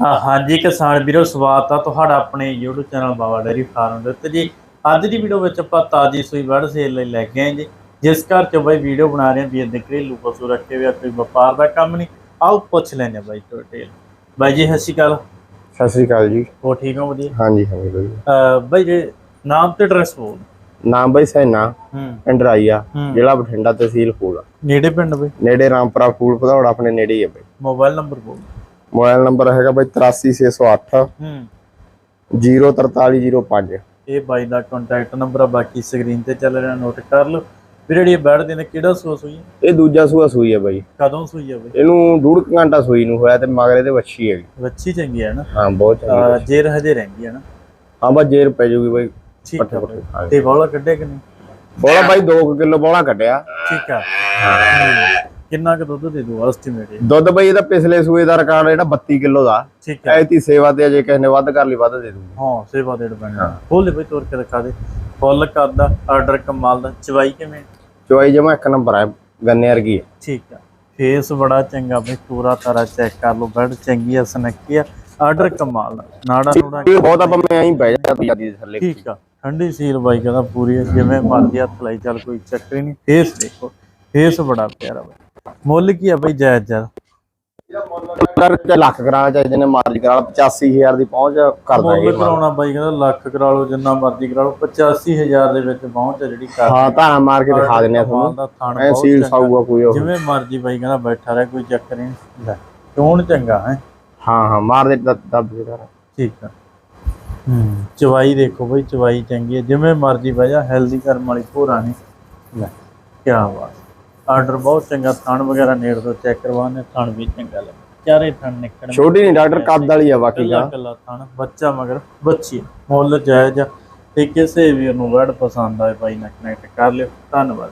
ਹਾਂਜੀ ਕਿਸਾਨ ਵੀਰੋ ਸਵਾਗਤ ਆ ਤੁਹਾਡਾ ਆਪਣੇ YouTube channel Baba dairy farm ਦੇ ਉੱਤੇ। ਜੀ ਅੱਜ ਦੀ ਵੀਡੀਓ ਵਿੱਚ ਆਪਾਂ ਤਾਜੀ ਸੂਈ ਵੜ ਸੇਲ ਲਈ ਲੈ ਕੇ ਆਏ ਜੀ। ਜਿਸ ਘਰ ਚ ਬਾਈ ਵੀਡੀਓ ਬਣਾ ਰਹੇ ਆ ਵੀਰ ਦੇ ਘਰੇਲੂ ਪਸ਼ੂ ਰੱਖੇ ਹੋਏ ਆ ਕੋਈ ਵਪਾਰ ਦਾ ਕੰਮ ਨਹੀਂ। ਆਓ ਪੁੱਛ ਆ ਬਾਈ ਤੋਂ ਡਿਟੇਲ ਬਾਈ ਜੀ ਸਤਿ ਸ਼੍ਰੀ ਅਕਾਲ। ਸਤਿ ਸ੍ਰੀ ਅਕਾਲ ਜੀ। ਹੋ ਠੀਕ ਹੋ ਵਧੀਆ? ਹਾਂਜੀ ਹਾਂਜੀ ਬਾਈ ਬਾਈ ਜੀ ਨਾਮ ਤੇ ਐਡਰੈਸ ਬੋਲ। ਨਾਮ ਬਾਈ ਸੈਨਾ ਹੂੰ। ਪਿੰਡ ਰਾਈਆ ਹੂੰ। ਜ਼ਿਲ੍ਹਾ ਬਠਿੰਡਾ ਤਹਿਸੀਲ ਫੂਲ। ਨੇੜੇ ਪਿੰਡ ਬਾਈ? ਨੇੜੇ ਰਾਮਪੁਰਾ ਫੂਲ ਭਦੌੜ ਆਪਣੇ ਨੇੜੇ ਹੀ ਹੈ ਬਾਈ। ਮੋਬਾਈਲ ਨੰਬਰ ਬੋਲ। ਮੋਬਾਈਲ ਨੰਬਰ ਹੈਗਾ ਬਾਈ 83608 ਹੂੰ। 04305 ਇਹ ਬਾਈ ਦਾ ਕੰਟੈਕਟ ਨੰਬਰ ਆ ਬਾਕੀ ਸਕਰੀਨ ਤੇ ਚੱਲ ਰਿਹਾ ਨੋਟ ਕਰ ਲਓ। ਵੀਰ ਜਿਹੜੀ ਇਹ ਬੈਠਦੇ ਨੇ ਕਿਹੜਾ ਹੋਈ ਹੈ? ਇਹ ਦੂਜਾ ਸੂਆ ਸੂਈ ਹੈ ਬਾਈ। ਕਦੋਂ ਸੂਈ ਹੈ ਬਾਈ? ਇਹਨੂੰ ਕੁ ਘੰਟਾ ਸੂਈ ਨੂੰ ਹੋਇਆ ਤੇ ਮਗਰ ਇਹਦੇ ਵੱਛੀ ਹੈਗੀ। ਵੱਛੀ ਚੰਗੀ ਹੈ ਨਾ? ਹਾਂ ਬਹੁਤ ਚੰਗੀ ਅਹ ਜੇਰ ਹਜੇ ਰਹਿੰਦੀ ਹੈ ਨਾ? ਹਾਂ ਬਸ ਜੇਰ ਪੈ ਜੂਗੀ ਬਾਈ। ਠੀਕ ਪੱਠੇ ਆ ਪੁੱਠੇ ਖਾ ਬਾਈ। ਕੇ। ਤੇ ਬੋਲਾ ਕੱਢਿਆ ਕਿ ਨਹੀਂ? ਬੋਲਾ ਬਾਈ 2 ਕਿਲੋ ਬੋਲਾ ਕੱਢਿਆ। ਠੀਕ ਆ। ਕਿੰਨਾ ਕੁ ਦੁੱਧ ਦੇ ਦੂ ਐਸਟੀਮੇਟ ਦੁੱਧ ਬਾਈ ਇਹਦਾ ਪਿਛਲੇ ਸੂਏ ਦਾ ਰਿਕਾਰਡ ਜਿਹੜਾ 32 ਕਿਲੋ ਦਾ। ਠੀਕ ਆ ਐਤੀ ਸੇਵਾ ਤੇ ਅਜੇ ਕਿਸੇ ਨੇ ਵੱਧ ਕਰ ਲਈ ਵੱਧ ਦੇ ਦੂੰਗਾ ਹਾਂ ਸੇਵਾ ਦੇ ਡਿਪੈਂਡ ਖੋਲ ਦੇ ਬਈ ਤੋਰ ਕੇ ਦਿਖਾ ਦੇ। ਫੁੱਲ ਕਰਦਾ ਆਰਡਰ ਕਮਾਲ ਦਾ। ਚਵਾਈ ਕਿਵੇਂ? ਚੋਈ ਜਮਾ ਇੱਕ ਨੰਬਰ ਹੈ ਗੰਨੇ ਵਰਗੀ ਹੈ। ਠੀਕ ਆ ਫੇਸ ਬੜਾ ਚੰਗਾ ਬਈ ਪੂਰਾ ਤਾਰਾ ਚੈੱਕ ਕਰ ਲਓ ਬੈਡ ਚੰਗੀ ਆ ਸਨੱਕੀ ਆ। ਆਰਡਰ ਕਮਾਲ ਦਾ ਨਾੜਾ ਨੂੜਾ ਇਹ ਬਹੁਤ ਆਪਾਂ ਮੈਂ ਐਂ ਬਹਿ ਜਾ ਪੰਜਾਬੀ ਦੇ ਥੱਲੇ। ਠੀਕ ਆ। ਠੰਡੀ ਸੀਲ ਬਾਈ ਕਹਿੰਦਾ ਪੂਰੀ ਜਿਵੇਂ ਮਰਜ਼ੀ ਹੱਥ ਲਾਈ ਚੱਲ ਕੋਈ ਚੱਕਰ ਹੀ ਨਹੀਂ। ਫੇਸ ਦੇਖੋ ਫੇਸ ਬੜਾ ਪਿਆਰਾ ਬਾਈ। ਮੁੱਲ ਕੀ ਆ ਬਈ ਜਾਇਜ਼ ਜਾਇਜ਼ ਕਰ ਤੇ ਲੱਖ ਕਰਾ ਚਾਹੀਦੇ ਨੇ ਮਾਰਜ ਕਰਾ ਲਾ 85000 ਦੀ ਪਹੁੰਚ ਕਰਦਾ ਮੁੱਲ ਇਹ ਕਰਾਉਣਾ ਬਾਈ ਕਹਿੰਦਾ ਲੱਖ ਕਰਾ ਲਓ ਜਿੰਨਾ ਮਰਜ਼ੀ ਕਰਾ ਲਓ 85000 ਦੇ ਵਿੱਚ ਪਹੁੰਚ ਆ ਜਿਹੜੀ ਕਰ ਹਾਂ ਧਾਰਾ ਮਾਰ ਕੇ ਦਿਖਾ ਦਿੰਨੇ ਆ ਤੁਹਾਨੂੰ। ਐ ਸੀਲ। ਸਾਊਗਾ ਕੋਈ ਉਹ। ਜਿਵੇਂ ਮਰਜ਼ੀ ਬਾਈ ਕਹਿੰਦਾ ਬੈਠਾ ਰਹਿ ਕੋਈ ਚੱਕਰ ਨਹੀਂ। ਲੈ ਟੋਨ ਚੰਗਾ ਹੈ? ਹਾਂ ਹਾਂ ਮਾਰ ਦੇ ਦੱਬ ਦੇ ਧਾਰਾ। ਠੀਕ ਆ। ਹੂੰ ਚਵਾਈ ਦੇਖੋ ਬਈ ਚਵਾਈ ਚੰਗੀ ਹੈ ਜਿਵੇਂ ਮਰਜ਼ੀ ਜਾ ਹੈਲਦੀ ਕਰਮ ਵਾਲੀ ਭੋਰਾ ਨੇ। ਲੈ ਕੀ ਬਾਤ। ਆਰਡਰ ਬਹੁਤ ਚੰਗਾ ਥਣ ਵਗੈਰਾ ਨੇੜ ਤੋਂ ਚੈੱਕ ਕਰਵਾਉਣੇ ਥਣ ਵੀ ਚੰਗਾ ਲੱਗਾ। ਚਾਰੇ ਥਣ ਨਿਕਲਣ ਛੋਟੀ ਨਹੀਂ ਡਾਕਟਰ ਕੱਦ ਵਾਲੀ ਆ ਬਾਕੀ ਕੱਲਾ ਦਾ ਕੱਲਾ ਥਣ ਬੱਚਾ ਮਗਰ ਬੱਚੀ। ਮੁੱਲ ਜਾਇਜ਼ ਤੇ ਕਿਸੇ ਵੀ ਨੂੰ ਵਰਡ ਪਸੰਦ ਆਏ ਭਾਈ ਨਾਲ ਕਨੈਕਟ ਕਰ ਲਿਓ। ਧੰਨਵਾਦ।